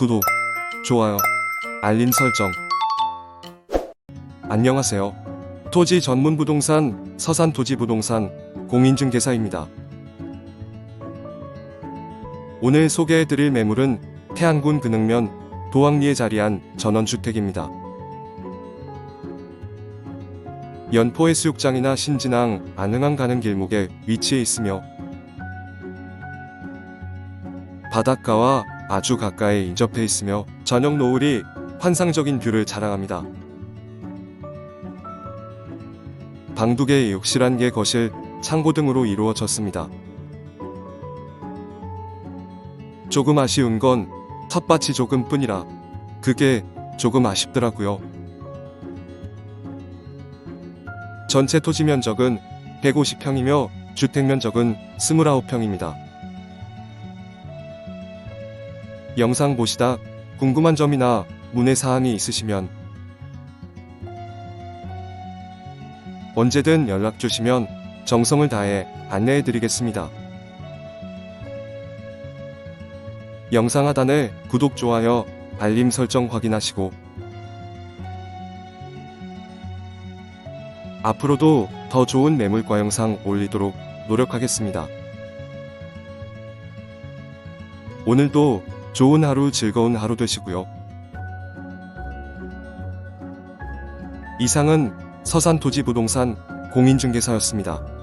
구독, 좋아요, 알림 설정. 안녕하세요. 토지 전문 부동산 서산 토지 부동산 공인중개사입니다. 오늘 소개해 드릴 매물은 태안군 근흥면 도왕리에 자리한 전원주택입니다. 연포 해수욕장이나 신진항, 안흥항 가는 길목에 위치해 있으며 바닷가와 아주 가까이 인접해 있으며 저녁 노을이 환상적인 뷰를 자랑합니다. 방두 개의 욕실 한 개 거실, 창고 등으로 이루어졌습니다. 조금 아쉬운 건 텃밭이 조금 뿐이라 그게 조금 아쉽더라고요. 전체 토지 면적은 150평이며 주택 면적은 29평입니다. 영상 보시다 궁금한 점이나 문의 사항이 있으시면 언제든 연락 주시면 정성을 다해 안내해 드리겠습니다. 영상 하단에 구독, 좋아요, 알림 설정 확인하시고 앞으로도 더 좋은 매물과 영상 올리도록 노력하겠습니다. 오늘도 좋은 하루, 즐거운 하루 되시고요. 이상은 서산토지부동산 공인중개사였습니다.